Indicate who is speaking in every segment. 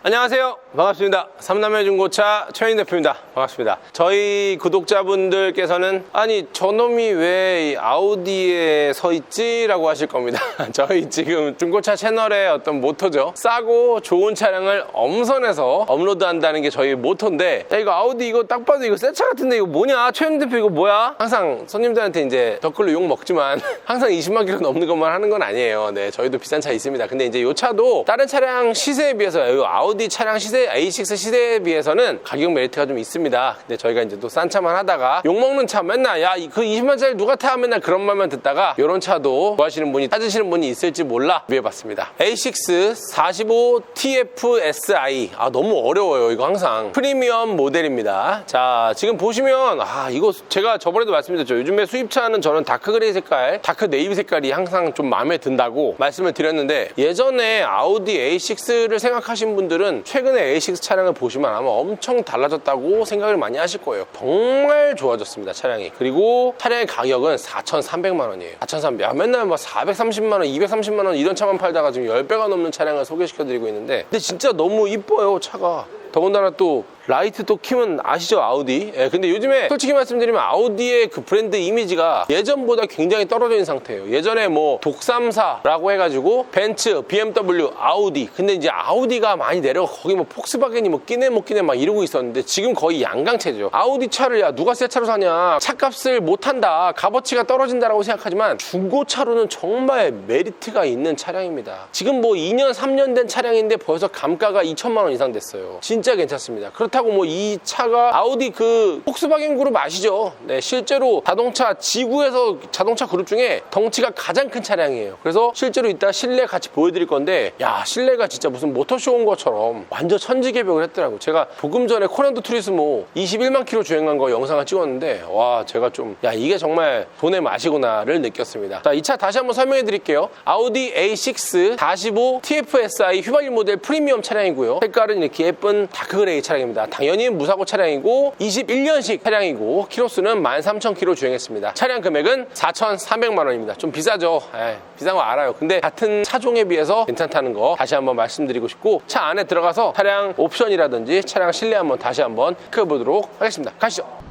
Speaker 1: 안녕하세요. 반갑습니다. 삼남의 중고차 최인 대표입니다. 반갑습니다. 저희 구독자분들께서는 아니 저놈이 왜이 아우디에 서 있지 라고 하실 겁니다. 저희 지금 중고차 채널의 어떤 모토죠. 싸고 좋은 차량을 엄선해서 업로드한다는 게 저희 모토인데 야 이거 아우디 이거 딱 봐도 이거 새 차 같은데 이거 뭐냐 최인 대표 이거 뭐야? 항상 손님들한테 이제 댓글로 욕 먹지만 항상 20만 킬로 넘는 것만 하는 건 아니에요. 네 저희도 비싼 차 있습니다. 근데 이제 이 차도 다른 차량 시세에 비해서 이 아우디 차량 시세 A6 시세에 비해서는 가격 메리트가 좀 있습니다. 근데 저희가 이제 또 싼 차만 하다가 욕 먹는 차 맨날 야 그 20만짜리 누가 타 맨날 그런 말만 듣다가 이런 차도 좋아하시는 분이 찾으시는 분이 있을지 몰라 구해봤습니다. A6 45 TFSI 아 너무 어려워요 이거 항상 프리미엄 모델입니다. 자 지금 보시면 아 이거 제가 저번에도 말씀드렸죠. 요즘에 수입차는 저는 다크 그레이 색깔, 다크 네이비 색깔이 항상 좀 마음에 든다고 말씀을 드렸는데 예전에 아우디 A6를 생각하신 분들 은 최근에 A6 차량을 보시면 아마 엄청 달라졌다고 생각을 많이 하실 거예요. 정말 좋아졌습니다 차량이. 그리고 차량의 가격은 4,300만 원이에요. 4,300. 아, 맨날 막 430만 원, 230만 원 이런 차만 팔다가 지금 10배가 넘는 차량을 소개시켜 드리고 있는데 근데 진짜 너무 이뻐요 차가. 더군다나 또 라이트 또 키면 아시죠 아우디? 예, 근데 요즘에 솔직히 말씀드리면 아우디의 그 브랜드 이미지가 예전보다 굉장히 떨어져 있는 상태예요. 예전에 뭐 독삼사라고 해가지고 벤츠, BMW, 아우디. 근데 이제 아우디가 많이 내려가 거기 뭐 폭스바겐이 뭐 끼네 못 끼네 막 이러고 있었는데 지금 거의 양강체죠. 아우디 차를 야 누가 새 차로 사냐? 차값을 못한다. 값어치가 떨어진다라고 생각하지만 중고차로는 정말 메리트가 있는 차량입니다. 지금 뭐 2년 3년 된 차량인데 벌써 감가가 2천만 원 이상 됐어요. 진짜 괜찮습니다. 그렇다 고 뭐 이 차가 아우디 그 폭스바겐 그룹 아시죠? 네 실제로 자동차 지구에서 자동차 그룹 중에 덩치가 가장 큰 차량이에요. 그래서 실제로 이따 실내 같이 보여드릴 건데 야 실내가 진짜 무슨 모터쇼 온 것처럼 완전 천지개벽을 했더라고. 제가 조금 전에 코란도 투리스모 21만 킬로 주행한 거 영상을 찍었는데 와 제가 좀 야 이게 정말 돈의 맛이구나를 느꼈습니다. 자 이 차 다시 한번 설명해 드릴게요. 아우디 A6 45 TFSI 휘발유 모델 프리미엄 차량이고요. 색깔은 이렇게 예쁜 다크그레이 차량입니다 당연히 무사고 차량이고 21년식 차량이고 키로수는 13,000km 주행했습니다. 차량 금액은 4,300만 원입니다. 좀 비싸죠? 에이, 비싼 거 알아요. 근데 같은 차종에 비해서 괜찮다는 거 다시 한번 말씀드리고 싶고 차 안에 들어가서 차량 옵션이라든지 차량 실내 한번 다시 한번 크보도록 하겠습니다. 가시죠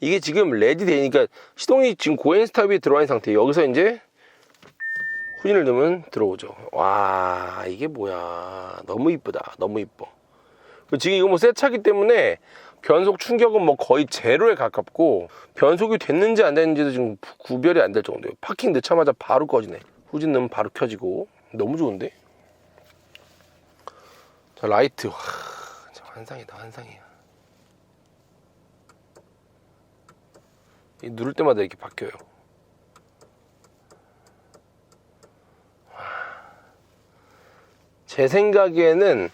Speaker 1: 이게 지금 레디 되니까 시동이 지금 고행 스탑이 들어와 있는 상태예요. 여기서 이제 후진을 넣으면 들어오죠. 와 이게 뭐야? 너무 이쁘다. 너무 이뻐. 지금 이거 뭐 새 차기 때문에 변속 충격은 뭐 거의 제로에 가깝고 변속이 됐는지 안 됐는지도 지금 구별이 안 될 정도예요. 파킹 넣자마자 바로 꺼지네. 후진 넣으면 바로 켜지고 너무 좋은데? 자 라이트 와, 환상이다 환상이야. 누를 때마다 이렇게 바뀌어요. 제 생각에는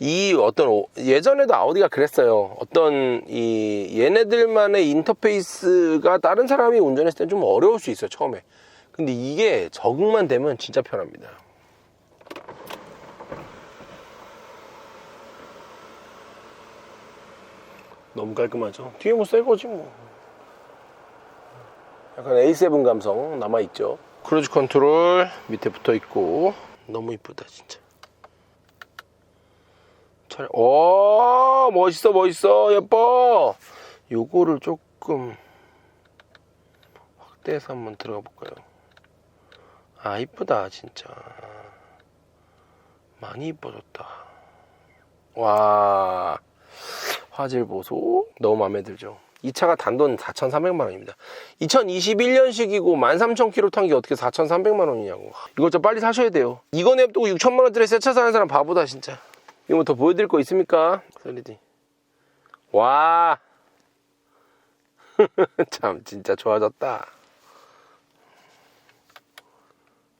Speaker 1: 이 어떤 오- 예전에도 아우디가 그랬어요. 어떤 이 얘네들만의 인터페이스가 다른 사람이 운전했을 때 좀 어려울 수 있어요 처음에. 근데 이게 적응만 되면 진짜 편합니다. 너무 깔끔하죠. 뒤에 뭐 새 거지 뭐. 약간 A7 감성 남아있죠. 크루즈 컨트롤 밑에 붙어 있고 너무 이쁘다 진짜. 잘, 오 멋있어 멋있어 예뻐. 요거를 조금 확대해서 한번 들어가 볼까요? 아 이쁘다 진짜. 많이 이뻐졌다. 와 화질 보소 너무 마음에 들죠. 이 차가 단돈 4,300만 원입니다. 2021년식이고 13,000km 탄 게 어떻게 4,300만 원이냐고. 이거 좀 빨리 사셔야 돼요. 이거 냅두고 6천만 원짜리 새 차 사는 사람 바보다 진짜. 이거 뭐 더 보여드릴 거 있습니까? 솔리디. 와. 참 진짜 좋아졌다.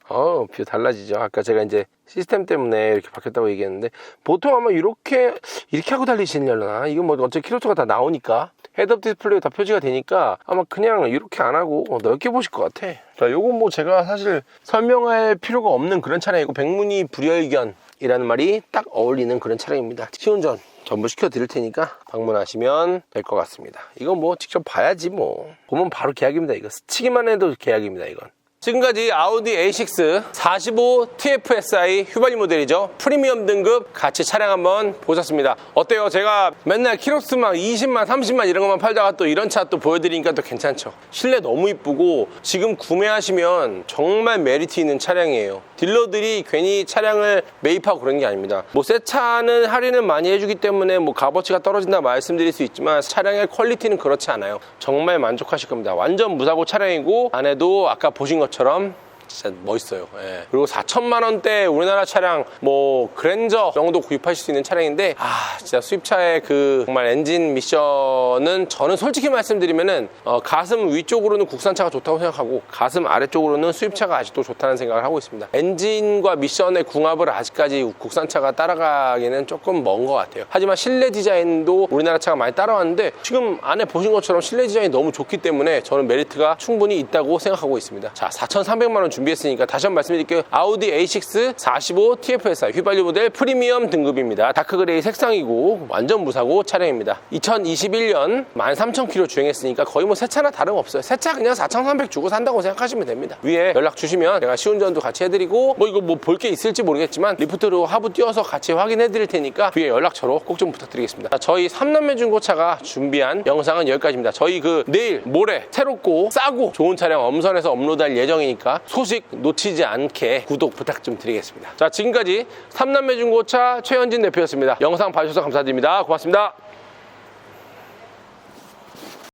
Speaker 1: 어, 뷰 달라지죠. 아까 제가 이제 시스템 때문에 이렇게 바뀌었다고 얘기했는데 보통 아마 이렇게 이렇게 하고 달리시려나 이건 뭐 어차피 키로수가 다 나오니까 헤드업 디스플레이 다 표시가 되니까 아마 그냥 이렇게 안 하고 넓게 보실 것 같아. 자 요건 뭐 제가 사실 설명할 필요가 없는 그런 차량이고 백문이 불여일견 이라는 말이 딱 어울리는 그런 차량입니다. 시운전 전부 시켜드릴 테니까 방문하시면 될 것 같습니다. 이건 뭐 직접 봐야지 뭐. 보면 바로 계약입니다 이거. 스치기만 해도 계약입니다 이건 지금까지 아우디 A6 45 TFSI 휘발유 모델이죠. 프리미엄 등급 같이 차량 한번 보셨습니다. 어때요? 제가 맨날 키로수만 20만, 30만 이런 것만 팔다가 또 이런 차 또 보여드리니까 또 괜찮죠. 실내 너무 이쁘고 지금 구매하시면 정말 메리트 있는 차량이에요. 딜러들이 괜히 차량을 매입하고 그런 게 아닙니다. 뭐 새 차는 할인을 많이 해주기 때문에 뭐 값어치가 떨어진다 말씀드릴 수 있지만 차량의 퀄리티는 그렇지 않아요. 정말 만족하실 겁니다. 완전 무사고 차량이고 안에도 아까 보신 것처럼 진짜 멋있어요. 예. 그리고 4천만 원대 우리나라 차량 뭐 그랜저 정도 구입하실 수 있는 차량인데 아 진짜 수입차의 그 정말 엔진 미션은 저는 솔직히 말씀드리면은 어, 가슴 위쪽으로는 국산차가 좋다고 생각하고 가슴 아래쪽으로는 수입차가 아직도 좋다는 생각을 하고 있습니다. 엔진과 미션의 궁합을 아직까지 국산차가 따라가기는 조금 먼 것 같아요. 하지만 실내 디자인도 우리나라 차가 많이 따라왔는데 지금 안에 보신 것처럼 실내 디자인이 너무 좋기 때문에 저는 메리트가 충분히 있다고 생각하고 있습니다. 자 4,300만 원 준비했으니까 다시 한번 말씀드릴게요. 아우디 A6 45 TFSI 휘발유 모델 프리미엄 등급입니다. 다크그레이 색상이고 완전 무사고 차량입니다. 2021년 13,000km 주행했으니까 거의 뭐 새 차나 다름없어요. 새 차 그냥 4,300 주고 산다고 생각하시면 됩니다. 위에 연락 주시면 제가 시운전도 같이 해드리고 뭐 이거 뭐 볼 게 있을지 모르겠지만 리프트로 하부 띄워서 같이 확인해 드릴 테니까 위에 연락처로 꼭 좀 부탁드리겠습니다. 자, 저희 3남매 중고차가 준비한 영상은 여기까지입니다. 저희 그 내일 모레 새롭고 싸고 좋은 차량 엄선해서 업로드할 예정이니까 소식 놓치지 않게 구독 부탁 좀 드리겠습니다. 자 지금까지 3남매 중고차 최현진 대표였습니다. 영상 봐주셔서 감사드립니다. 고맙습니다.